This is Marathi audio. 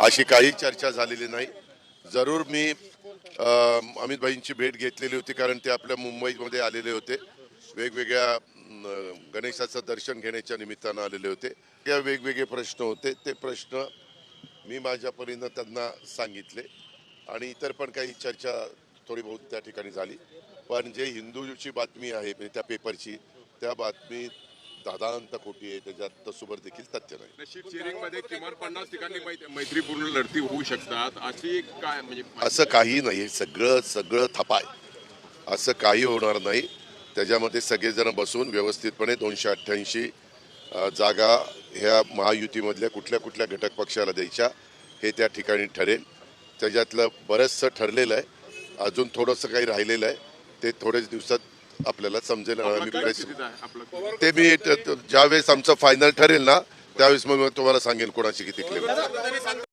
अशी काही चर्चा झालेली नाही. जरूर मी अमित भाईंची भेट घेतलेली होती कारण ते आपल्या मुंबईमध्ये आलेले होते. वेगवेगळ्या गणेशाचं दर्शन घेण्याच्या निमित्तानं आलेले होते. त्या वेगवेगळे प्रश्न होते. ते प्रश्न मी माझ्या परीनं त्यांना सांगितले आणि इतर पण काही चर्चा थोडी बहुत त्या ठिकाणी झाली. पण जे हिंदूची बातमी आहे म्हणजे त्या पेपरची त्या बातमी दादांत खोटी आहे त्याच्यात तसुबर देखील तथ्य नाही. नशीब किमान पन्नास ठिकाणी मैत्रीपूर्ण लढती होऊ शकतात. अशी काय म्हणजे असं काही नाही. सगळं सगळं थपाय. असं काही होणार नाही. त्याच्यामध्ये सगळेजण बसून व्यवस्थितपणे दोनशे अठ्ठ्याऐंशी जागा ह्या महायुतीमधल्या कुठल्या कुठल्या घटक पक्षाला द्यायच्या हे त्या ठिकाणी ठरेल. त्याच्यातलं बरंचसं ठरलेलं आहे. अजून थोडंसं काही राहिलेलं आहे. ते थोडेच दिवसात आपल्याला समजेल आणि प्रेस ते मी ज्यावेळेस आमचं फायनल ठरेल ना त्यावेळेस मग मी तुम्हाला सांगेल कोणाची किती क्लेम